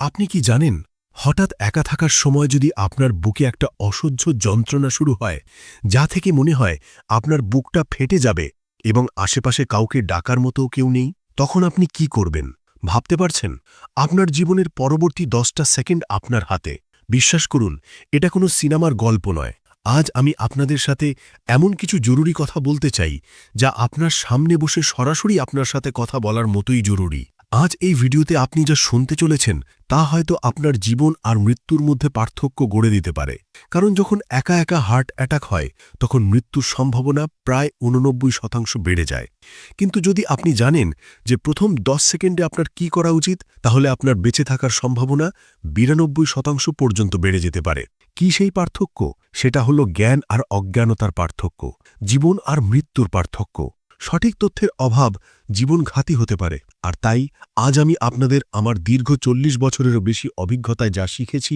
আপনি কি জানেন, হঠাৎ একা থাকার সময় যদি আপনার বুকে একটা অসহ্য যন্ত্রণা শুরু হয়, যা থেকে মনে হয় আপনার বুকটা ফেটে যাবে এবং আশেপাশে কাউকে ডাকার মতো কেউ নেই, তখন আপনি কি করবেন? ভাবতে পারছেন? আপনার জীবনের পরবর্তী দশটা সেকেন্ড আপনার হাতে। বিশ্বাস করুন, এটা কোনো সিনেমার গল্প নয়। আজ আমি আপনাদের সাথে এমন কিছু জরুরি কথা বলতে চাই, যা আপনার সামনে বসে সরাসরি আপনার সাথে কথা বলার মতোই জরুরি। আজ এই ভিডিওতে আপনি যা শুনতে চলেছেন, তা হয়তো আপনার জীবন আর মৃত্যুর মধ্যে পার্থক্য গড়ে দিতে পারে। কারণ যখন একা একা হার্ট অ্যাটাক হয়, তখন মৃত্যুর সম্ভাবনা প্রায় উননব্বই শতাংশ বেড়ে যায়। কিন্তু যদি আপনি জানেন যে প্রথম দশ সেকেন্ডে আপনার কি করা উচিত, তাহলে আপনার বেঁচে থাকার সম্ভাবনা বিরানব্বই শতাংশ পর্যন্ত বেড়ে যেতে পারে। কি সেই পার্থক্য? সেটা হলো জ্ঞান আর অজ্ঞানতার পার্থক্য, জীবন আর মৃত্যুর পার্থক্য। সঠিক তথ্যের অভাব জীবনঘাতী হতে পারে। আর তাই আজ আমি আপনাদের আমার দীর্ঘ চল্লিশ বছরেরও বেশি অভিজ্ঞতায় যা শিখেছি,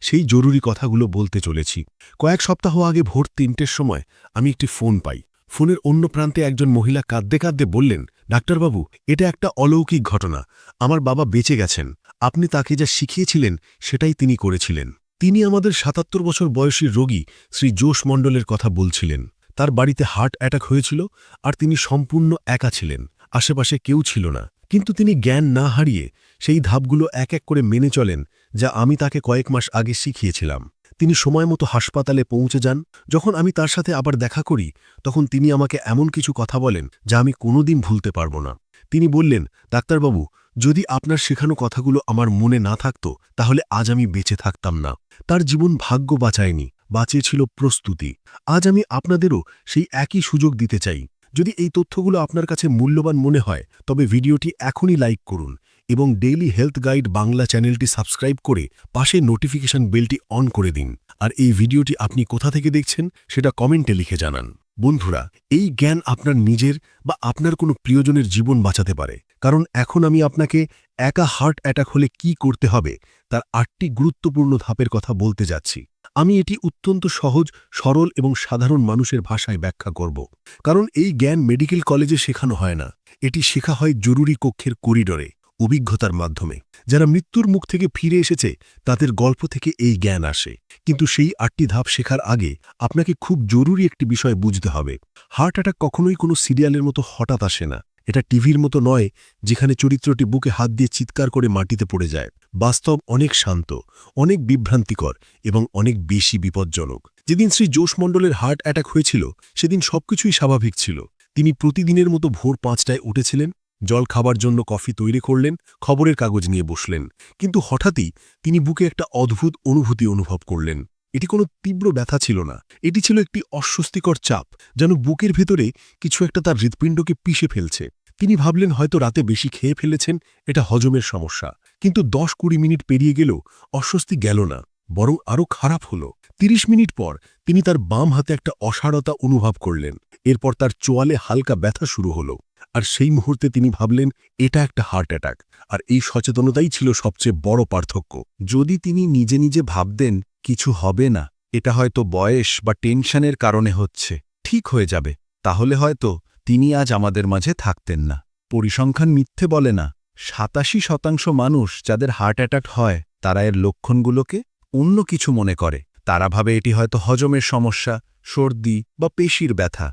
সেই জরুরি কথাগুলো বলতে চলেছি। কয়েক সপ্তাহ আগে ভোর তিনটের সময় আমি একটি ফোন পাই। ফোনের অন্য প্রান্তে একজন মহিলা কাঁদতে কাঁদতে বললেন, ডাক্তারবাবু, এটা একটা অলৌকিক ঘটনা। আমার বাবা বেঁচে গেছেন। আপনি তাকে যা শিখিয়েছিলেন, সেটাই তিনি করেছিলেন। তিনি আমাদের সাতাত্তর বছর বয়সী রোগী, শ্রী জোশ মণ্ডলের কথা বলছিলেন। তার বাড়িতে হার্ট অ্যাটাক হয়েছিল আর তিনি সম্পূর্ণ একা ছিলেন, আশেপাশে কেউ ছিল না। কিন্তু তিনি জ্ঞান না হারিয়ে সেই ধাপগুলো এক এক করে মেনে চলেন যা আমি তাকে কয়েক মাস আগে শিখিয়েছিলাম। তিনি সময় মতো হাসপাতালে পৌঁছে যান। যখন আমি তার সাথে আবার দেখা করি, তখন তিনি আমাকে এমন কিছু কথা বলেন যা আমি কোনোদিন ভুলতে পারব না। তিনি বললেন, ডাক্তারবাবু, যদি আপনার শেখানো কথাগুলো আমার মনে না থাকত, তাহলে আজ আমি বেঁচে থাকতাম না। তার জীবন ভাগ্য বাঁচায়নি। বাঁচিয়েছিল প্রস্তুতি। আজ আমি আপনাদেরও সেই একই সুযোগ দিতে চাই। যদি এই তথ্যগুলো আপনার কাছে মূল্যবান মনে হয়, তবে ভিডিওটি এখনই লাইক করুন এবং ডেইলি হেলথ গাইড বাংলা চ্যানেলটি সাবস্ক্রাইব করে পাশে নোটিফিকেশন বেলটি অন করে দিন। আর এই ভিডিওটি আপনি কোথা থেকে দেখছেন, সেটা কমেন্টে লিখে জানান। বন্ধুরা, এই জ্ঞান আপনার নিজের বা আপনার কোনো প্রিয়জনের জীবন বাঁচাতে পারে। কারণ এখন আমি আপনাকে একা হার্ট অ্যাটাক হলে কি করতে হবে, তার আটটি গুরুত্বপূর্ণ ধাপের কথা বলতে যাচ্ছি। আমি এটি অত্যন্ত সহজ, সরল এবং সাধারণ মানুষের ভাষায় ব্যাখ্যা করব। কারণ এই জ্ঞান মেডিকেল কলেজে শেখানো হয় না। এটি শেখা হয় জরুরি কক্ষের করিডরে, অভিজ্ঞতার মাধ্যমে। যারা মৃত্যুর মুখ থেকে ফিরে এসেছে, তাদের গল্প থেকে এই জ্ঞান আসে। কিন্তু সেই আটটি ধাপ শেখার আগে আপনাকে খুব জরুরি একটি বিষয় বুঝতে হবে। হার্ট অ্যাটাক কখনোই কোনো সিরিয়ালের মতো হঠাৎ আসে না। এটা টিভির মতো নয়, যেখানে চরিত্রটি বুকে হাত দিয়ে চিৎকার করে মাটিতে পড়ে যায়। বাস্তব অনেক শান্ত, অনেক বিভ্রান্তিকর এবং অনেক বেশি বিপজ্জনক। যেদিন শ্রী জোশ মণ্ডলের হার্ট অ্যাটাক হয়েছিল, সেদিন সবকিছুই স্বাভাবিক ছিল। তিনি প্রতিদিনের মতো ভোর পাঁচটায় উঠেছিলেন, জল খাবার জন্য কফি তৈরি করলেন, খবরের কাগজ নিয়ে বসলেন। কিন্তু হঠাৎই তিনি বুকে একটা অদ্ভুত অনুভূতি অনুভব করলেন। এটি কোনো তীব্র ব্যথা ছিল না। এটি ছিল একটি অস্বস্তিকর চাপ, যেন বুকের ভেতরে কিছু একটা তার হৃৎপিণ্ডকে পিষে ফেলছে। তিনি ভাবলেন, হয়তো রাতে বেশি খেয়ে ফেলেছেন, এটা হজমের সমস্যা। কিন্তু দশ কুড়ি মিনিট পেরিয়ে গেলেও অস্বস্তি গেল না, বরং আরও খারাপ হল। তিরিশ মিনিট পর তিনি তার বাম হাতে একটা অসারতা অনুভব করলেন। এরপর তার চোয়ালে হালকা ব্যথা শুরু হলো। আর সেই মুহূর্তে তিনি ভাবলেন, এটা একটা হার্ট অ্যাটাক। আর এই সচেতনতাই ছিল সবচেয়ে বড় পার্থক্য। যদি তিনি নিজে নিজে ভাবতেন কিছু হবে না, এটা হয়তো বয়স বা টেনশনের কারণে হচ্ছে, ঠিক হয়ে যাবে, তাহলে হয়তো তিনি আজ আমাদের মাঝে থাকতেন না। পরিসংখ্যান মিথ্যে বলে না, সাতাশি শতাংশ মানুষ যাদের হার্ট অ্যাটাক হয়, তারা এর লক্ষণগুলোকে অন্য কিছু মনে করে, তারা ভাবে এটি হয়তো হজমের সমস্যা, সর্দি বা পেশির ব্যথা,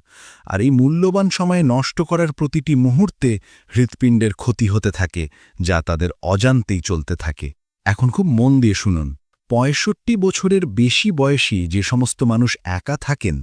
আর এই মূল্যবান সময়ে নষ্ট করার প্রতিটি মুহূর্তে হৃৎপিণ্ডের ক্ষতি হতে থাকে, যা তাদের অজান্তেই চলতে থাকে। এখন খুব মন দিয়ে শুনুন। পঁয়ষট্টি বছরের বেশি বয়সী যে সমস্ত মানুষ একা থাকেন,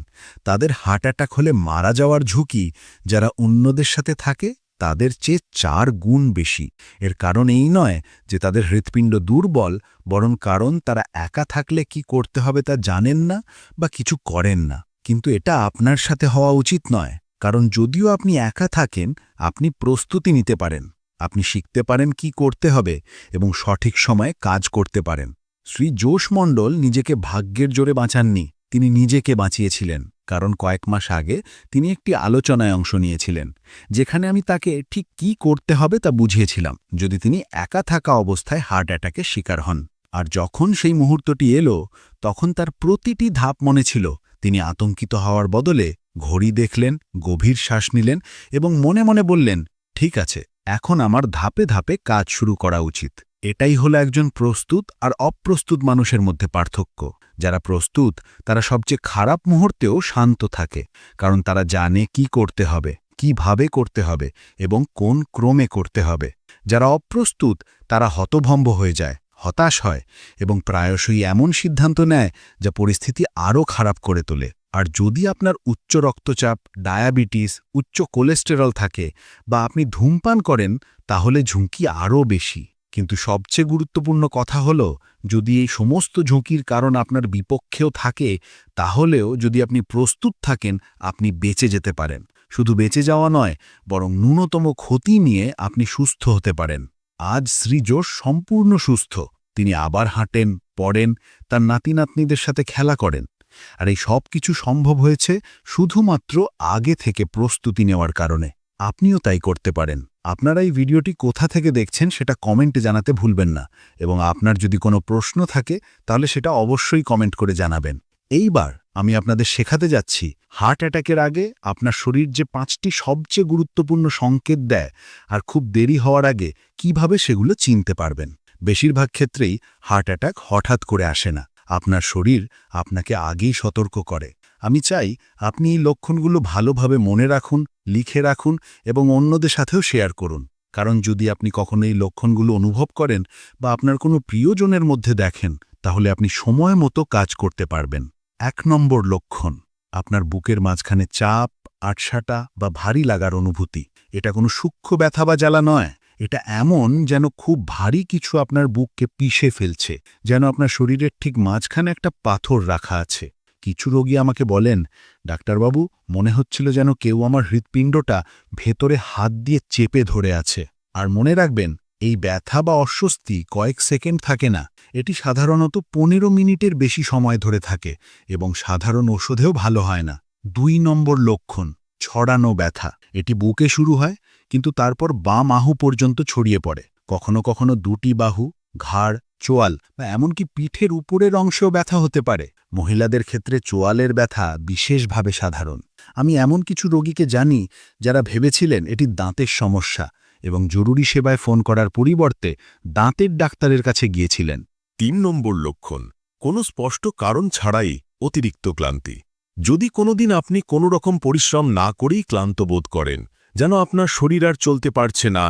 তাদের হার্ট অ্যাটাক হলে মারা যাওয়ার ঝুঁকি, যারা অন্যদের সাথে থাকে, তাদের চেয়ে চার গুণ বেশি। এর কারণ এই নয় যে তাদের হৃৎপিণ্ড দুর্বল, বরং কারণ তারা একা থাকলে কি করতে হবে তা জানেন না বা কিছু করেন না। কিন্তু এটা আপনার সাথে হওয়া উচিত নয়, কারণ যদিও আপনি একা থাকেন, আপনি প্রস্তুতি নিতে পারেন। আপনি শিখতে পারেন কি করতে হবে এবং সঠিক সময়ে কাজ করতে পারেন। শ্রী জোশ মণ্ডল নিজেকে ভাগ্যের জোরে বাঁচাননি, তিনি নিজেকে বাঁচিয়েছিলেন, কারণ কয়েক মাস আগে তিনি একটি আলোচনায় অংশ নিয়েছিলেন, যেখানে আমি তাকে ঠিক কি করতে হবে তা বুঝিয়েছিলাম, যদি তিনি একা থাকা অবস্থায় হার্ট অ্যাটাকের শিকার হন। আর যখন সেই মুহূর্তটি এলো, তখন তার প্রতিটি ধাপ মনে ছিল, তিনি আতঙ্কিত হওয়ার বদলে ঘড়ি দেখলেন, গভীর শ্বাস নিলেন এবং মনে মনে বললেন, ঠিক আছে, এখন আমার ধাপে ধাপে কাজ শুরু করা উচিত। এটাই হলো একজন প্রস্তুত আর অপ্রস্তুত মানুষের মধ্যে পার্থক্য। যারা প্রস্তুত, তারা সবচেয়ে খারাপ মুহূর্তেও শান্ত থাকে, কারণ তারা জানে কি করতে হবে, কীভাবে করতে হবে এবং কোন ক্রমে করতে হবে। যারা অপ্রস্তুত, তারা হতভম্ব হয়ে যায়, হতাশ হয় এবং প্রায়শই এমন সিদ্ধান্ত নেয় যা পরিস্থিতি আরও খারাপ করে তোলে। আর যদি আপনার উচ্চ রক্তচাপ, ডায়াবেটিস, উচ্চ কোলেস্টেরল থাকে বা আপনি ধূমপান করেন, তাহলে ঝুঁকি আরও বেশি। কিন্তু সবচেয়ে গুরুত্বপূর্ণ কথা হল, যদি এই সমস্ত ঝুঁকির কারণ আপনার বিপক্ষেও থাকে, তাহলেও যদি আপনি প্রস্তুত থাকেন, আপনি বেঁচে যেতে পারেন। শুধু বেঁচে যাওয়া নয়, বরং ন্যূনতম ক্ষতি নিয়ে আপনি সুস্থ হতে পারেন। আজ শ্রীজোশ সম্পূর্ণ সুস্থ। তিনি আবার হাঁটেন, পড়েন, তার নাতি নাতনিদের সাথে খেলা করেন। আর এই সব কিছু সম্ভব হয়েছে শুধুমাত্র আগে থেকে প্রস্তুতি নেওয়ার কারণে। আপনিও তাই করতে পারেন। আপনারা এই ভিডিওটি কোথা থেকে দেখছেন সেটা কমেন্টে জানাতে ভুলবেন না এবং আপনার যদি কোনো প্রশ্ন থাকে, তাহলে সেটা অবশ্যই কমেন্ট করে জানাবেন। এইবার আমি আপনাদের শেখাতে যাচ্ছি হার্ট অ্যাটাকের আগে আপনার শরীর যে পাঁচটি সবচেয়ে গুরুত্বপূর্ণ সংকেত দেয় আর খুব দেরি হওয়ার আগে কীভাবে সেগুলো চিনতে পারবেন। বেশিরভাগ ক্ষেত্রেই হার্ট অ্যাটাক হঠাৎ করে আসে না। আপনার শরীর আপনাকে আগেই সতর্ক করে। আমি চাই আপনি এই লক্ষণগুলো ভালোভাবে মনে রাখুন, লিখে রাখুন এবং অন্যদের সাথেও শেয়ার করুন। কারণ যদি আপনি কখনো এই লক্ষণগুলো অনুভব করেন বা আপনার কোনো প্রিয়জনের মধ্যে দেখেন, তাহলে আপনি সময় মতো কাজ করতে পারবেন। এক নম্বর লক্ষণ, আপনার বুকের মাঝখানে চাপ, আটসাটা বা ভারী লাগার অনুভূতি। এটা কোনো সূক্ষ্ম ব্যথা বা জ্বালা নয়। এটা এমন যেন খুব ভারী কিছু আপনার বুককে পিষে ফেলছে, যেন আপনার শরীরের ঠিক মাঝখানে একটা পাথর রাখা আছে। কিছু রোগী আমাকে বলেন, ডাক্তারবাবু, মনে হচ্ছিল যেন কেউ আমার হৃৎপিণ্ডটা ভেতরে হাত দিয়ে চেপে ধরে আছে। আর মনে রাখবেন, এই ব্যথা বা অস্বস্তি কয়েক সেকেন্ড থাকে না, এটি সাধারণত পনেরো মিনিটের বেশি সময় ধরে থাকে এবং সাধারণ ওষুধেও ভালো হয় না। দুই নম্বর লক্ষণ, ছড়ানো ব্যথা। এটি বুকে শুরু হয়, কিন্তু তারপর বাম আহু পর্যন্ত ছড়িয়ে পড়ে। কখনো কখনো দুটি বাহু, ঘাড় চোয়াল বা এমনকি পিঠের উপরের অংশেও ব্যথা হতে পারে। মহিলাদের ক্ষেত্রে চোয়ালের ব্যথা বিশেষভাবে সাধারণ। আমি এমন কিছু রোগীকে জানি যারা ভেবেছিলেন এটি দাঁতের সমস্যা এবং জরুরি সেবায় ফোন করার পরিবর্তে দাঁতের ডাক্তারের কাছে গিয়েছিলেন। তিন নম্বর লক্ষণ, কোনো স্পষ্ট কারণ ছাড়াই অতিরিক্ত ক্লান্তি। যদি কোনোদিন আপনি কোনো রকম পরিশ্রম না করেই ক্লান্ত বোধ করেন, যেন আপনার শরীর আর চলতে পারছে না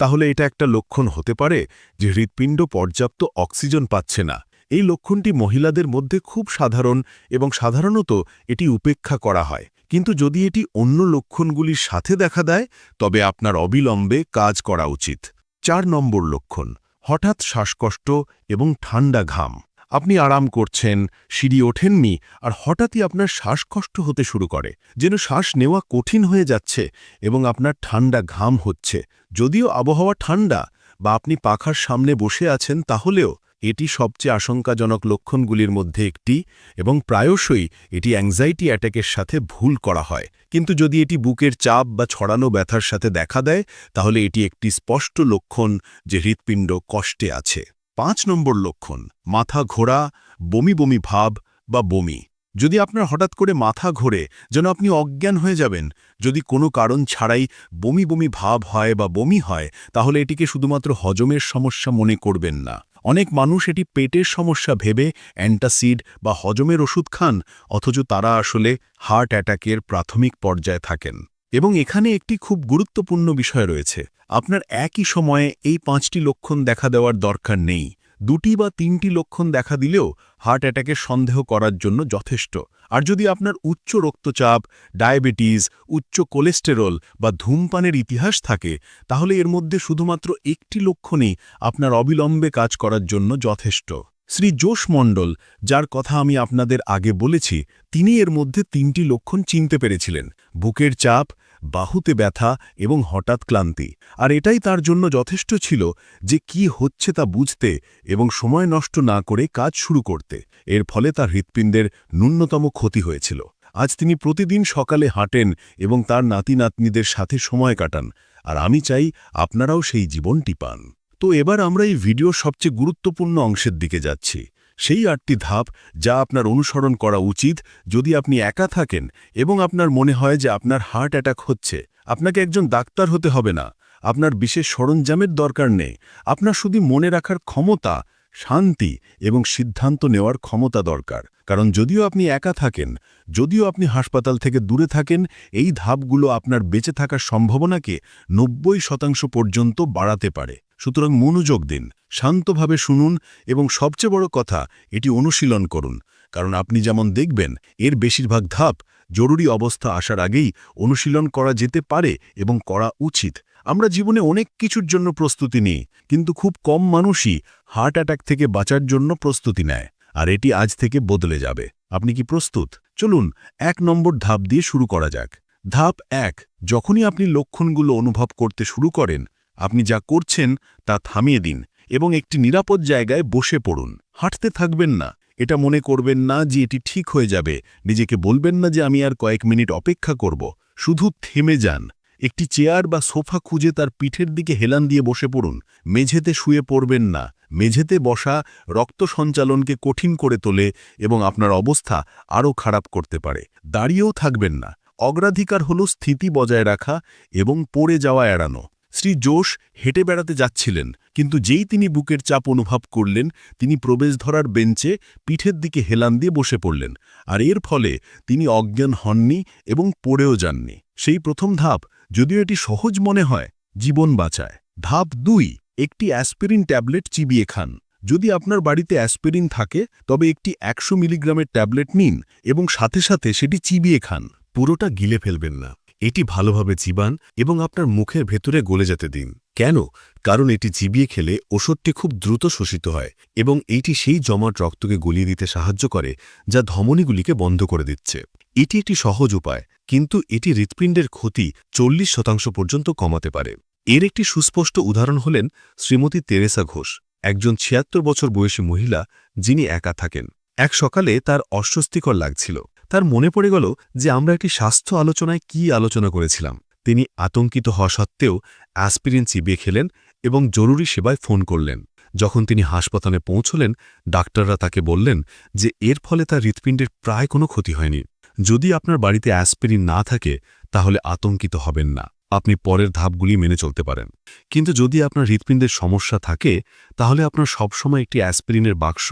তাহলে এটা একটা লক্ষণ হতে পারে যে হৃৎপিণ্ড পর্যাপ্ত অক্সিজেন পাচ্ছে না। এই লক্ষণটি মহিলাদের মধ্যে খুব সাধারণ এবং সাধারণত এটি উপেক্ষা করা হয়। কিন্তু যদি এটি অন্য লক্ষণগুলির সাথে দেখা দেয়, তবে আপনার অবিলম্বে কাজ করা উচিত। চার নম্বর লক্ষণ, হঠাৎ শ্বাসকষ্ট এবং ঠান্ডা ঘাম। আপনি আরাম করছেন, সিঁড়ি ওঠেননি, আর হঠাৎই আপনার শ্বাসকষ্ট হতে শুরু করে। যেন শ্বাস নেওয়া কঠিন হয়ে যাচ্ছে এবং আপনার ঠান্ডা ঘাম হচ্ছে। যদিও আবহাওয়া ঠান্ডা বা আপনি পাখার সামনে বসে আছেন, তাহলেও এটি সবচেয়ে আশঙ্কাজনক লক্ষণগুলির মধ্যে একটি এবং প্রায়শই এটি অ্যাংজাইটি অ্যাটাকের সাথে ভুল করা হয়। কিন্তু যদি এটি বুকের চাপ বা ছড়ানো ব্যথার সাথে দেখা দেয়, তাহলে এটি একটি স্পষ্ট লক্ষণ যে হৃৎপিণ্ড কষ্টে আছে। পাঁচ নম্বর লক্ষণ, মাথা ঘোরা, বমি বমি ভাব বা বমি। যদি আপনার হঠাৎ করে মাথা ঘোরে, যেন আপনি অজ্ঞান হয়ে যাবেন, যদি কোনো কারণ ছাড়াই বমি বমি ভাব হয় বা বমি হয়, তাহলে এটিকে শুধুমাত্র হজমের সমস্যা মনে করবেন না। অনেক মানুষ এটি পেটের সমস্যা ভেবে অ্যান্টাসিড বা হজমের ওষুধ খান, অথচ তারা আসলে হার্ট অ্যাটাকের প্রাথমিক পর্যায়ে থাকেন। এবং এখানে একটি খুব গুরুত্বপূর্ণ বিষয় রয়েছে। আপনার একই সময়ে এই পাঁচটি লক্ষণ দেখা দেওয়ার দরকার নেই। দুটি বা তিনটি লক্ষণ দেখা দিলেও হার্ট অ্যাটাকের সন্দেহ করার জন্য যথেষ্ট। আর যদি আপনার উচ্চ রক্তচাপ, ডায়াবেটিস, উচ্চ কোলেস্টেরল বা ধূমপানের ইতিহাস থাকে, তাহলে এর মধ্যে শুধুমাত্র একটি লক্ষণই আপনার অবিলম্বে কাজ করার জন্য যথেষ্ট। শ্রী জোশ মণ্ডল, যার কথা আমি আপনাদের আগে বলেছি, তিনি এর মধ্যে তিনটি লক্ষণ চিনতে পেরেছিলেন। বুকের চাপ বাহুতে ব্যথা এবং হঠাৎ ক্লান্তি। আর এটাই তার জন্য যথেষ্ট ছিল যে কি হচ্ছে তা বুঝতে এবং সময় নষ্ট না করে কাজ শুরু করতে। এর ফলে তার হৃৎপিণ্ডের ন্যূনতম ক্ষতি হয়েছিল। আজ তিনি প্রতিদিন সকালে হাঁটেন এবং তার নাতি নাতনিদের সাথে সময় কাটান। আর আমি চাই আপনারাও সেই জীবনটি পান। তো এবার আমরা এই ভিডিওর সবচেয়ে গুরুত্বপূর্ণ অংশের দিকে যাচ্ছি। সেই আটটি ধাপ যা আপনার অনুসরণ করা উচিত যদি আপনি একা থাকেন এবং আপনার মনে হয় যে আপনার হার্ট অ্যাটাক হচ্ছে। আপনাকে একজন ডাক্তার হতে হবে না। আপনার বিশেষ সরঞ্জামের দরকার নেই। আপনার শুধু মনে রাখার ক্ষমতা, শান্তি এবং সিদ্ধান্ত নেওয়ার ক্ষমতা দরকার। কারণ যদিও আপনি একা থাকেন, যদিও আপনি হাসপাতাল থেকে দূরে থাকেন, এই ধাপগুলো আপনার বেঁচে থাকার সম্ভাবনাকে নব্বই শতাংশ পর্যন্ত বাড়াতে পারে। সুতরাং মনোযোগ দিন, শান্তভাবে শুনুন এবং সবচেয়ে বড় কথা, এটি অনুশীলন করুন। কারণ আপনি যেমন দেখবেন, এর বেশিরভাগ ধাপ জরুরি অবস্থা আসার আগেই অনুশীলন করা যেতে পারে এবং করা উচিত। আমরা জীবনে অনেক কিছুর জন্য প্রস্তুতি নিই, কিন্তু খুব কম মানুষই হার্ট অ্যাটাক থেকে বাঁচার জন্য প্রস্তুতি নেয়, আর এটি আজ থেকে বদলে যাবে। আপনি কি প্রস্তুত? চলুন, এক নম্বর ধাপ দিয়ে শুরু করা যাক। ধাপ এক, যখনই আপনি লক্ষণগুলো অনুভব করতে শুরু করেন আপনি যা করছেন তা থামিয়ে দিন এবং একটি নিরাপদ জায়গায় বসে পড়ুন। হাঁটতে থাকবেন না। এটা মনে করবেন না যে এটি ঠিক হয়ে যাবে। নিজেকে বলবেন না যে আমি আর কয়েক মিনিট অপেক্ষা করব। শুধু থেমে যান। একটি চেয়ার বা সোফা খুঁজে তার পিঠের দিকে হেলান দিয়ে বসে পড়ুন। মেঝেতে শুয়ে পড়বেন না। মেঝেতে বসা রক্ত সঞ্চালনকে কঠিন করে তোলে এবং আপনার অবস্থা আরও খারাপ করতে পারে। দাঁড়িয়েও থাকবেন না। অগ্রাধিকার হল স্থিতি বজায় রাখা এবং পড়ে যাওয়া এড়ানো। শ্রী জোশ হেঁটে বেড়াতে যাচ্ছিলেন, কিন্তু যেই তিনি বুকের চাপ অনুভব করলেন, তিনি প্রবেশ ধরার বেঞ্চে পিঠের দিকে হেলান দিয়ে বসে পড়লেন, আর এর ফলে তিনি অজ্ঞান হননি এবং পড়েও যাননি। সেই প্রথম ধাপ, যদিও এটি সহজ মনে হয়, জীবন বাঁচায়। ধাপ দুই, একটি অ্যাসপিরিন ট্যাবলেট চিবিয়ে খান। যদি আপনার বাড়িতে অ্যাসপিরিন থাকে, তবে একটি একশো মিলিগ্রামের ট্যাবলেট নিন এবং সাথে সাথে সেটি চিবিয়ে খান। পুরোটা গিলে ফেলবেন না। এটি ভালোভাবে চিবান এবং আপনার মুখের ভেতরে গলে যেতে দিন। কেন? কারণ এটি চিবিয়ে খেলে ওষুধটি খুব দ্রুত শোষিত হয় এবং এইটি সেই জমাট রক্তকে গলিয়ে দিতে সাহায্য করে যা ধমনীগুলিকে বন্ধ করে দিচ্ছে। এটি একটি সহজ উপায়, কিন্তু এটি হৃৎপিণ্ডের ক্ষতি চল্লিশ শতাংশ পর্যন্ত কমাতে পারে। এর একটি সুস্পষ্ট উদাহরণ হলেন শ্রীমতী তেরেসা ঘোষ, একজন ছিয়াত্তর বছর বয়সী মহিলা যিনি একা থাকেন। এক সকালে তার অস্বস্তিকর লাগছিল। তার মনে পড়ে গেল যে আমরা একটি স্বাস্থ্য আলোচনায় কি আলোচনা করেছিলাম। তিনি আতঙ্কিত হওয়া সত্ত্বেও অ্যাসপিরিন চিবিয়ে খেলেন এবং জরুরি সেবায় ফোন করলেন। যখন তিনি হাসপাতালে পৌঁছলেন, ডাক্তাররা তাকে বললেন যে এর ফলে তার হৃৎপিণ্ডের প্রায় কোনো ক্ষতি হয়নি। যদি আপনার বাড়িতে অ্যাসপিরিন না থাকে, তাহলে আতঙ্কিত হবেন না। আপনি পরের ধাপগুলি মেনে চলতে পারেন। কিন্তু যদি আপনার হৃৎপিণ্ডের সমস্যা থাকে, তাহলে আপনার সবসময় একটি অ্যাসপিরিনের বাক্স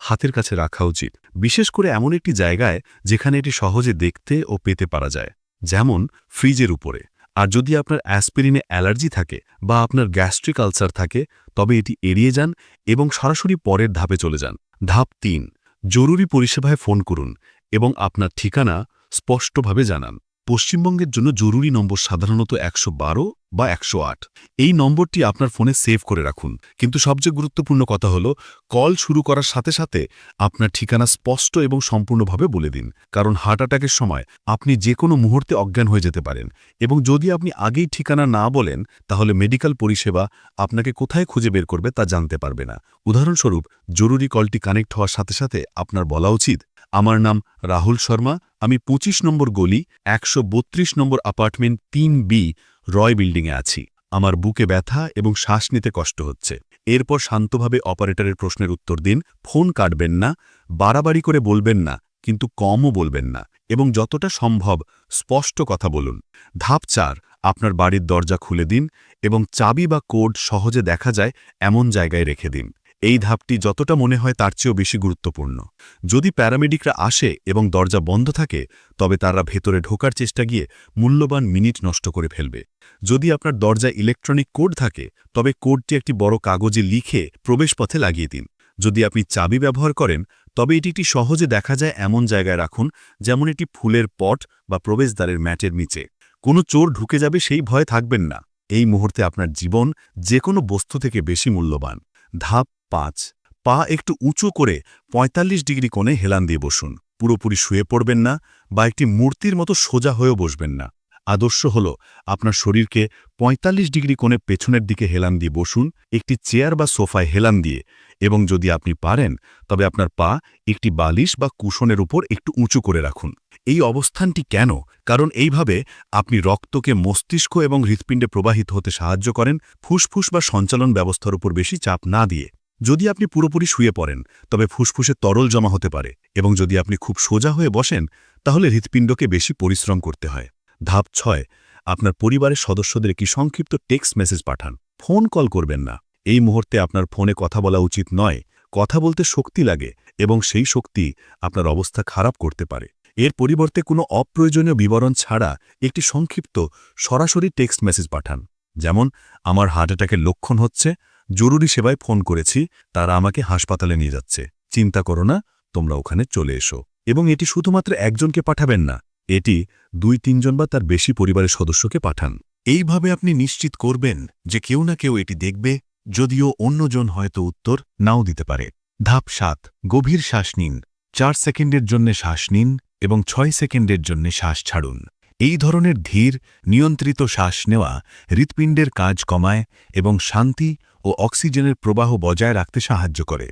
হাতের কাছে রাখা উচিত। বিশেষ করে এমন একটি জায়গায় যেখানে এটি সহজে দেখতে ও পেতে পারা যায়, যেমন ফ্রিজের উপরে। আর যদি আপনার অ্যাসপিরিনে অ্যালার্জি থাকে বা আপনার গ্যাস্ট্রিক আলসার থাকে, তবে এটি এড়িয়ে যান এবং সরাসরি পরের ধাপে চলে যান। ধাপ তিন, জরুরি পরিষেবায় ফোন করুন এবং আপনার ঠিকানা স্পষ্টভাবে জানান। পশ্চিমবঙ্গের জন্য জরুরি নম্বর সাধারণত একশো বারো বা একশো আট। এই নম্বরটি আপনার ফোনে সেভ করে রাখুন। কিন্তু সবচেয়ে গুরুত্বপূর্ণ কথা হল, কল শুরু করার সাথে সাথে আপনার ঠিকানা স্পষ্ট এবং সম্পূর্ণভাবে বলে দিন। কারণ হার্ট অ্যাটাকের সময় আপনি যে কোনো মুহূর্তে অজ্ঞান হয়ে যেতে পারেন। এবং যদি আপনি আগেই ঠিকানা না বলেন, তাহলে মেডিকেল পরিষেবা আপনাকে কোথায় খুঁজে বের করবে তা জানতে পারবে না। উদাহরণস্বরূপ, জরুরি কলটি কানেক্ট হওয়ার সাথে সাথে আপনার বলা উচিত আমার নাম রাহুল শর্মা, আমি ২৫ নম্বর গলি, একশো বত্রিশ নম্বর অ্যাপার্টমেন্ট তিন বি রয় বিল্ডিংয়ে আছি। আমার বুকে ব্যথা এবং শ্বাস নিতে কষ্ট হচ্ছে। এরপর শান্তভাবে অপারেটরের প্রশ্নের উত্তর দিন, ফোন কাটবেন না, বাড়াবাড়ি করে বলবেন না, কিন্তু কমও বলবেন না, এবং যতটা সম্ভব স্পষ্ট কথা বলুন। ধাপ চার, আপনার বাড়ির দরজা খুলে দিন এবং চাবি বা কোড সহজে দেখা যায় এমন জায়গায় রেখে দিন। এই ধাপটি যতটা মনে হয় তার চেয়েও বেশি গুরুত্বপূর্ণ। যদি প্যারামেডিকরা আসে এবং দরজা বন্ধ থাকে, তবে তারা ভেতরে ঢোকার চেষ্টা গিয়ে মূল্যবান মিনিট নষ্ট করে ফেলবে। যদি আপনার দরজায় ইলেকট্রনিক কোড থাকে, তবে কোডটি একটি বড় কাগজে লিখে প্রবেশপথে লাগিয়ে দিন। যদি আপনি চাবি ব্যবহার করেন, তবে এটি একটি সহজে দেখা যায় এমন জায়গায় রাখুন, যেমন একটি ফুলের পট বা প্রবেশদ্বারের ম্যাটের নিচে। কোনো চোর ঢুকে যাবে সেই ভয় থাকবেন না। এই মুহূর্তে আপনার জীবন যে কোনো বস্তু থেকে বেশি মূল্যবান। ধাপ পাঁচ। পা একটু উঁচু করে ৪৫ ডিগ্রি কোণে হেলান দিয়ে বসুন। পুরোপুরি শুয়ে পড়বেন না বা একটি মূর্তির মতো সোজা হয়েও বসবেন না। আদর্শ হল আপনার শরীরকে ৪৫ ডিগ্রি কোণে পেছনের দিকে হেলান দিয়ে বসুন, একটি চেয়ার বা সোফায় হেলান দিয়ে এবং যদি আপনি পারেন, তবে আপনার পা একটি বালিশ বা কুশনের উপর একটু উঁচু করে রাখুন। এই অবস্থানটি কেন? কারণ এইভাবে আপনি রক্তকে মস্তিষ্ক এবং হৃৎপিণ্ডে প্রবাহিত হতে সাহায্য করেন ফুসফুস বা সঞ্চালন ব্যবস্থার উপর বেশি চাপ না দিয়ে। যদি আপনি পুরোপুরি শুয়ে পড়েন, তবে ফুসফুসে তরল জমা হতে পারে এবং যদি আপনি খুব সোজা হয়ে বসেন, তাহলে হৃৎপিণ্ডকে বেশি পরিশ্রম করতে হয়। ধাপ ছয়, আপনার পরিবারের সদস্যদের একটি সংক্ষিপ্ত টেক্সট মেসেজ পাঠান। ফোন কল করবেন না। এই মুহূর্তে আপনার ফোনে কথা বলা উচিত নয়। কথা বলতে শক্তি লাগে এবং সেই শক্তি আপনার অবস্থা খারাপ করতে পারে। এর পরিবর্তে কোনো অপ্রয়োজনীয় বিবরণ ছাড়া একটি সংক্ষিপ্ত সরাসরি টেক্সট মেসেজ পাঠান। যেমন, আমার হার্ট অ্যাটাকের লক্ষণ হচ্ছে জরুরি সেবায় ফোন করেছি, তারা আমাকে হাসপাতালে নিয়ে যাচ্ছে। চিন্তা করো না, তোমরা ওখানে চলে এসো। এবং এটি শুধুমাত্র একজনকে পাঠাবেন না, এটি দুই তিনজন বা তার বেশি পরিবারের সদস্যকে পাঠান। এইভাবে আপনি নিশ্চিত করবেন যে কেউ না কেউ এটি দেখবে, যদিও অন্যজন হয়তো উত্তর নাও দিতে পারে। ধাপ সাত, গভীর শ্বাস নিন। চার সেকেন্ডের জন্য শ্বাস নিন এবং ছয় সেকেন্ডের জন্য শ্বাস ছাড়ুন। এই ধরনের ধীর, নিয়ন্ত্রিত শ্বাস নেওয়া হৃৎপিণ্ডের কাজ কমায় এবং শান্তি ও অক্সিজেনের প্রবাহ বজায় রাখতে সাহায্য করে।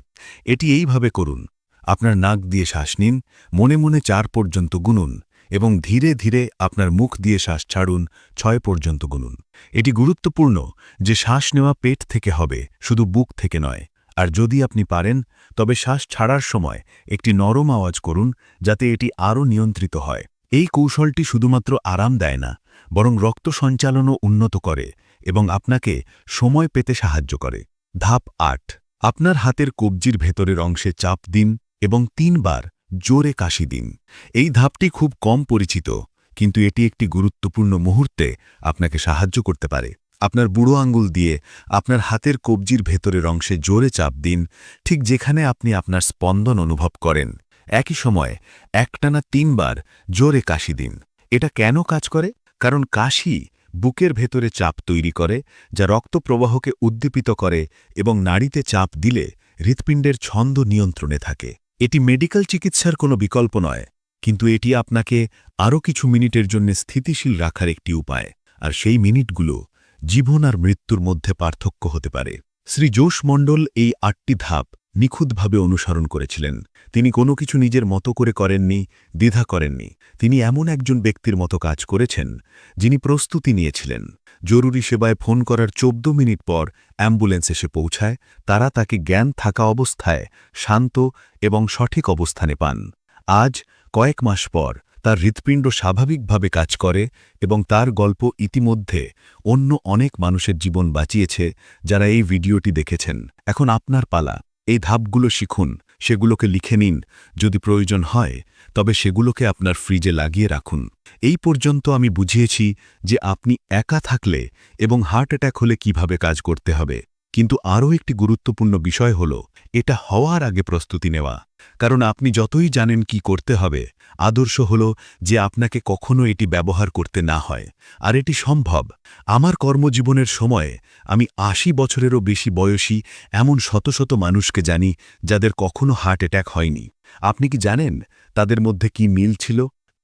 এটি এইভাবে করুন। আপনার নাক দিয়ে শ্বাস নিন, মনে মনে চার পর্যন্ত গুনুন এবং ধীরে ধীরে আপনার মুখ দিয়ে শ্বাস ছাড়ুন, ছয় পর্যন্ত গুনুন। এটি গুরুত্বপূর্ণ যে শ্বাস নেওয়া পেট থেকে হবে, শুধু বুক থেকে নয়। আর যদি আপনি পারেন, তবে শ্বাস ছাড়ার সময় একটি নরম আওয়াজ করুন যাতে এটি আরও নিয়ন্ত্রিত হয়। এই কৌশলটি শুধুমাত্র আরাম দেয় না, বরং রক্ত সঞ্চালনও উন্নত করে। এবং আপনাকে সময় পেতে সাহায্য করে। ধাপ আট। আপনার হাতের কবজির ভেতরের অংশে চাপ দিন এবং তিনবার জোরে কাশি দিন। এই ধাপটি খুব কম পরিচিত, কিন্তু এটি একটি গুরুত্বপূর্ণ মুহূর্তে আপনাকে সাহায্য করতে পারে। আপনার বুড়ো আঙ্গুল দিয়ে আপনার হাতের কবজির ভেতরের অংশে জোরে চাপ দিন, ঠিক যেখানে আপনি আপনার স্পন্দন অনুভব করেন। একই সময়ে একটানা তিনবার জোরে কাশি দিন। এটা কেন কাজ করে? কারণ কাশি বুকের ভেতরে চাপ তৈরি করে, যা রক্ত প্রবাহকে উদ্দীপিত করে এবং নাড়িতে চাপ দিলে হৃৎপিণ্ডের ছন্দ নিয়ন্ত্রণে থাকে। এটি মেডিকেল চিকিৎসার কোনো বিকল্প নয়, কিন্তু এটি আপনাকে আরও কিছু মিনিটের জন্য স্থিতিশীল রাখার একটি উপায়, আর সেই মিনিটগুলো জীবন আর মৃত্যুর মধ্যে পার্থক্য হতে পারে। শ্রী যোশ মণ্ডল এই আটটি ধাপ নিখুঁতভাবে অনুসরণ করেছিলেন। তিনি কোনো কিছু নিজের মতো করে করেননি, দ্বিধা করেননি। তিনি এমন একজন ব্যক্তির মতো কাজ করেছেন, যিনি প্রস্তুতি নিয়েছিলেন। জরুরি সেবায় ফোন করার চোদ্দ মিনিট পর অ্যাম্বুলেন্স এসে পৌঁছায়, তারা তাকে জ্ঞান থাকা অবস্থায় শান্ত এবং সঠিক অবস্থানে পান। আজ, কয়েক মাস পর, তার হৃৎপিণ্ড স্বাভাবিকভাবে কাজ করে এবং তার গল্প ইতিমধ্যে অন্য অনেক মানুষের জীবন বাঁচিয়েছে যারা এই ভিডিওটি দেখেছেন। এখন আপনার পালা। এই ধাপগুলো শিখুন, সেগুলোকে লিখে নিন, যদি প্রয়োজন হয়, তবে সেগুলোকে আপনার ফ্রিজে লাগিয়ে রাখুন। এই পর্যন্ত আমি বুঝিয়েছি যে আপনি একা থাকলে এবং হার্ট অ্যাট্যাক হলে কীভাবে কাজ করতে হবে। কিন্তু আরও একটি গুরুত্বপূর্ণ বিষয় হল, এটা হওয়ার আগে প্রস্তুতি নেওয়া। কারণ আপনি যতই জানেন কি করতে হবে, আদর্শ হল যে আপনাকে কখনো এটি ব্যবহার করতে না হয়। আর এটি সম্ভব। আমার কর্মজীবনের সময়ে আমি আশি বছরেরও বেশি বয়সী এমন শত শত মানুষকে জানি যাদের কখনো হার্ট অ্যাট্যাক হয়নি। আপনি কি জানেন তাদের মধ্যে কি মিল ছিল?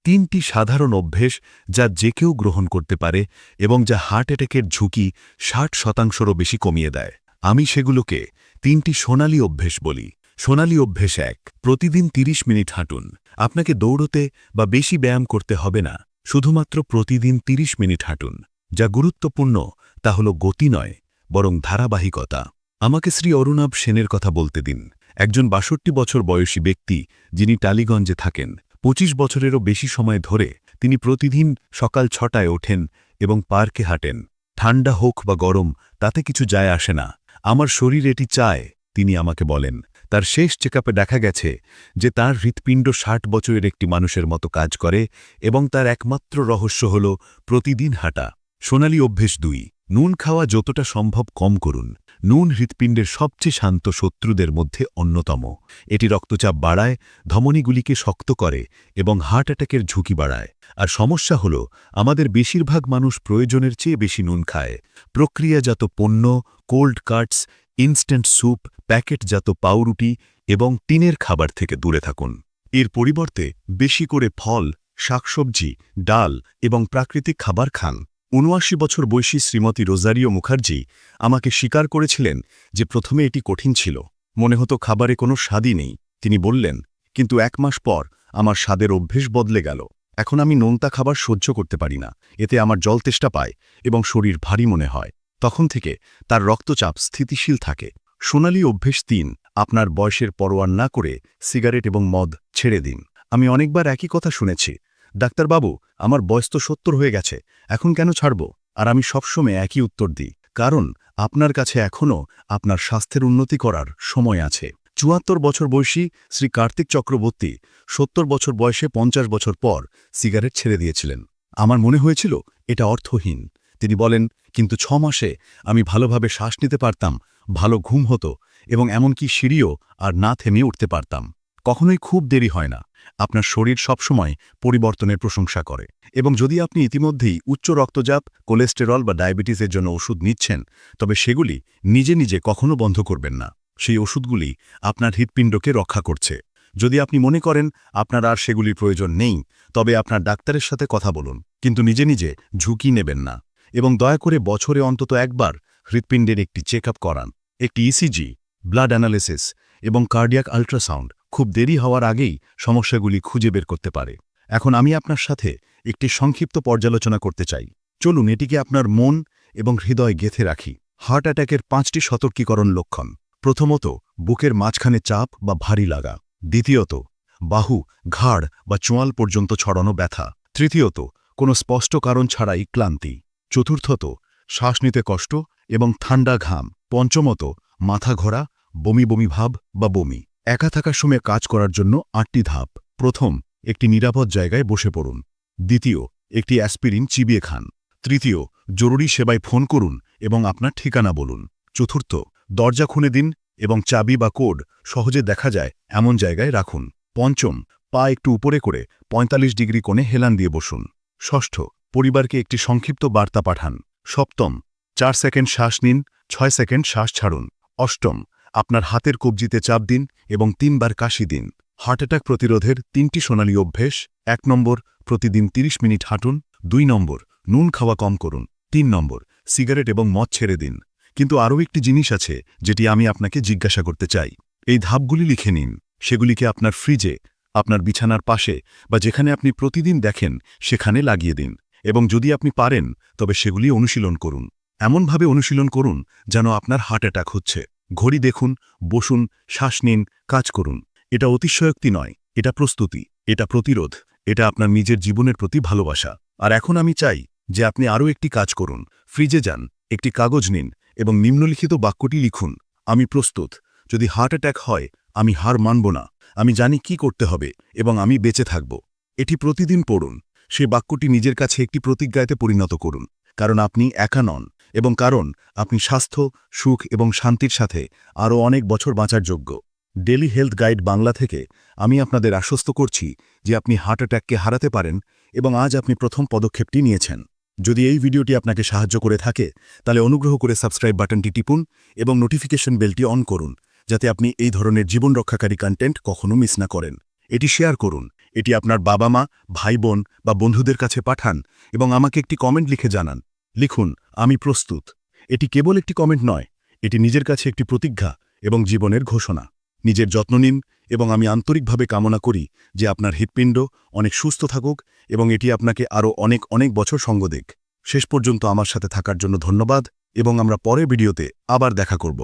তিনটি সাধারণ অভ্যেস যা যে কেউ গ্রহণ করতে পারে এবং যা হার্ট অ্যাট্যাকের ঝুঁকি ষাট শতাংশরও বেশি কমিয়ে দেয়। আমি সেগুলোকে তিনটি সোনালী অভ্যেস বলি। সোনালী অভ্যেস এক। প্রতিদিন ৩০ মিনিট হাঁটুন। আপনাকে দৌড়তে বা বেশি ব্যায়াম করতে হবে না। শুধুমাত্র প্রতিদিন ৩০ মিনিট হাঁটুন। যা গুরুত্বপূর্ণ, তা হল গতি নয়, বরং ধারাবাহিকতা। আমাকে শ্রী অরুণাভ সেনের কথা বলতে দিন। একজন বাষট্টি বছর বয়সী ব্যক্তি, যিনি টালিগঞ্জে থাকেন, পঁচিশ বছরেরও বেশি সময় ধরে তিনি প্রতিদিন সকাল ছটায় ওঠেন এবং পার্কে হাঁটেন। ঠান্ডা হোক বা গরম, তাতে কিছু যায় আসে না। আমার শরীর এটি চায় তিনি আমাকে বলেন। তার শেষ চেকআপে দেখা গেছে যে তার হৃৎপিণ্ড ষাট বছরের একটি মানুষের মতো কাজ করে এবং তার একমাত্র রহস্য হল প্রতিদিন হাঁটা। সোনালী অভ্যেস দুই, নুন খাওয়া যতটা সম্ভব কম করুন। নুন হৃৎপিণ্ডের সবচেয়ে শান্ত শত্রুদের মধ্যে অন্যতম। এটি রক্তচাপ বাড়ায়, ধমনীগুলিকে শক্ত করে এবং হার্ট অ্যাটাকের ঝুঁকি বাড়ায়। আর সমস্যা হল, আমাদের বেশিরভাগ মানুষ প্রয়োজনের চেয়ে বেশি নুন খায়। প্রক্রিয়াজাত পণ্য, কোল্ড কাটস ইনস্ট্যান্ট স্যুপ, প্যাকেটজাত পাউরুটি এবং টিনের খাবার থেকে দূরে থাকুন। এর পরিবর্তে বেশি করে ফল, শাকসবজি, ডাল এবং প্রাকৃতিক খাবার খান। উনআশি বছর বয়সী শ্রীমতী রোজারিও মুখার্জি আমাকে স্বীকার করেছিলেন যে প্রথমে এটি কঠিন ছিল। মনে হতো খাবারে কোনো স্বাদই নেই। তিনি বললেন, কিন্তু এক মাস পর আমার স্বাদের অভ্যেস বদলে গেল। এখন আমি নোনতা খাবার সহ্য করতে পারি না। এতে আমার জল তেষ্টা পায় এবং শরীর ভারী মনে হয়। তখন থেকে তার রক্তচাপ স্থিতিশীল থাকে। সোনালি অভ্যেস তিন, আপনার বয়সের পরোয়ার না করে সিগারেট এবং মদ ছেড়ে দিন। আমি অনেকবার একই কথা শুনেছি। ডাক্তারবাবু, আমার বয়স তো সত্তর হয়ে গেছে, এখন কেন ছাড়ব? আর আমি সবসময় একই উত্তর দিই, কারণ আপনার কাছে এখনও আপনার স্বাস্থ্যের উন্নতি করার সময় আছে। চুয়াত্তর বছর বয়সী শ্রী কার্তিক চক্রবর্তী সত্তর বছর বয়সে পঞ্চাশ বছর পর সিগারেট ছেড়ে দিয়েছিলেন। আমার মনে হয়েছিল এটা অর্থহীন। তিনি বলেন, কিন্তু ছ মাসে আমি ভালোভাবে শ্বাস নিতে পারতাম, ভালো ঘুম হতো এবং এমনকি সিঁড়িও আর না থেমে উঠতে পারতাম। কখনোই খুব দেরি হয় না। আপনার শরীর সবসময় পরিবর্তনের প্রশংসা করে। এবং যদি আপনি ইতিমধ্যেই উচ্চ রক্তচাপ, কোলেস্টেরল বা ডায়াবেটিসের জন্য ওষুধ নিচ্ছেন, তবে সেগুলি নিজে নিজে কখনো বন্ধ করবেন না। সেই ওষুধগুলি আপনার হৃৎপিণ্ডকে রক্ষা করছে। যদি আপনি মনে করেন আপনার আর সেগুলির প্রয়োজন নেই, তবে আপনার ডাক্তারের সাথে কথা বলুন, কিন্তু নিজে নিজে ঝুঁকি নেবেন না। এবং দয়া করে বছরে অন্তত একবার হৃৎপিণ্ডের একটি চেক করান। একটি ইসিজি ব্লাড অ্যানালিসিস এবং কার্ডিয়াক আল্ট্রাসাউন্ড খুব দেরি হওয়ার আগেই সমস্যাগুলি খুঁজে বের করতে পারে। এখন আমি আপনার সাথে একটি সংক্ষিপ্ত পর্যালোচনা করতে চাই। চলুন এটিকে আপনার মন এবং হৃদয় গেথে রাখি। হার্ট অ্যাটাকের পাঁচটি সতর্কীকরণ লক্ষণ। প্রথমত, বুকের মাঝখানে চাপ বা ভারী লাগা। দ্বিতীয়ত, বাহু, ঘাড় বা চোয়াল পর্যন্ত ছড়ানো ব্যথা। তৃতীয়ত, কোনো স্পষ্ট কারণ ছাড়াই ক্লান্তি। চতুর্থত, শ্বাস নিতে কষ্ট এবং ঠান্ডা ঘাম। পঞ্চমত, মাথা ঘোরা, বমি বমি ভাব বা বমি। একা থাকার সময় কাজ করার জন্য আটটি ধাপ। প্রথম, একটি নিরাপদ জায়গায় বসে পড়ুন। দ্বিতীয়, একটি অ্যাসপিরিন চিবিয়ে খান। তৃতীয়, জরুরি সেবায় ফোন করুন এবং আপনার ঠিকানা বলুন। চতুর্থ, দরজা খুলে দিন এবং চাবি বা কোড সহজে দেখা যায় এমন জায়গায় রাখুন। পঞ্চম, পা একটু উপরে করে ৪৫ ডিগ্রি কোণে হেলান দিয়ে বসুন। ষষ্ঠ পরিবারকে একটি সংক্ষিপ্ত বার্তা পাঠান। সপ্তম, চার সেকেন্ড শ্বাস নিন, ছয় সেকেন্ড শ্বাস ছাড়ুন। অষ্টম, আপনার হাতের কবজিতে চাপ দিন এবং তিনবার কাশি দিন। হার্ট অ্যাটাক প্রতিরোধের তিনটি সোনালী অভ্যেস, এক নম্বর, প্রতিদিন ৩০ মিনিট হাঁটুন, দুই নম্বর, নুন খাওয়া কম করুন, তিন নম্বর, সিগারেট এবং মদ ছেড়ে দিন। কিন্তু আরও একটি জিনিস আছে যেটি আমি আপনাকে জিজ্ঞাসা করতে চাই। এই ধাপগুলি লিখে নিন। সেগুলিকে আপনার ফ্রিজে, আপনার বিছানার পাশে বা যেখানে আপনি প্রতিদিন দেখেন, সেখানে লাগিয়ে দিন। এবং যদি আপনি পারেন, তবে সেগুলি অনুশীলন করুন। এমনভাবে অনুশীলন করুন যেন আপনার হার্ট অ্যাটাক হচ্ছে। ঘড়ি দেখুন, বসুন, শ্বাস নিন, কাজ করুন। এটা অতিশয়োক্তি নয়, এটা প্রস্তুতি, এটা প্রতিরোধ, এটা আপনার নিজের জীবনের প্রতি ভালোবাসা। আর এখন আমি চাই যে আপনি আরও একটি কাজ করুন। ফ্রিজে যান, একটি কাগজ নিন এবং নিম্নলিখিত বাক্যটি লিখুন, আমি প্রস্তুত। যদি হার্ট অ্যাটাক হয়, আমি হার মানব না। আমি জানি কি করতে হবে এবং আমি বেঁচে থাকব। এটি প্রতিদিন পড়ুন। সে বাক্যটি নিজের কাছে একটি প্রতিজ্ঞাতে পরিণত করুন, কারণ আপনি একা নন এবং কারণ আপনি স্বাস্থ্য, সুখ এবং শান্তির সাথে আরও অনেক বছর বাঁচার যোগ্য। ডেলি হেলথ গাইড বাংলা থেকে আমি আপনাদের আশ্বস্ত করছি যে আপনি হার্ট অ্যাটাককে হারাতে পারেন এবং আজ আপনি প্রথম পদক্ষেপটি নিয়েছেন। যদি এই ভিডিওটি আপনাকে সাহায্য করে থাকে, তাহলে অনুগ্রহ করে সাবস্ক্রাইব বাটনটি টিপুন এবং নোটিফিকেশন বেলটি অন করুন, যাতে আপনি এই ধরনের জীবন রক্ষাকারী কন্টেন্ট কখনো মিস না করেন। এটি শেয়ার করুন। এটি আপনার বাবা মা ভাই বোন বা বন্ধুদের কাছে পাঠান এবং আমাকে একটি কমেন্ট লিখে জানান। লিখুন, আমি প্রস্তুত। এটি কেবল একটি কমেন্ট নয়, এটি নিজের কাছে একটি প্রতিজ্ঞা এবং জীবনের ঘোষণা। নিজের যত্ন নিন এবং আমি আন্তরিকভাবে কামনা করি যে আপনার হৃৎপিণ্ড অনেক সুস্থ থাকুক এবং এটি আপনাকে আরও অনেক অনেক বছর সঙ্গ দেখ শেষ পর্যন্ত আমার সাথে থাকার জন্য ধন্যবাদ এবং আমরা পরে ভিডিওতে আবার দেখা করব।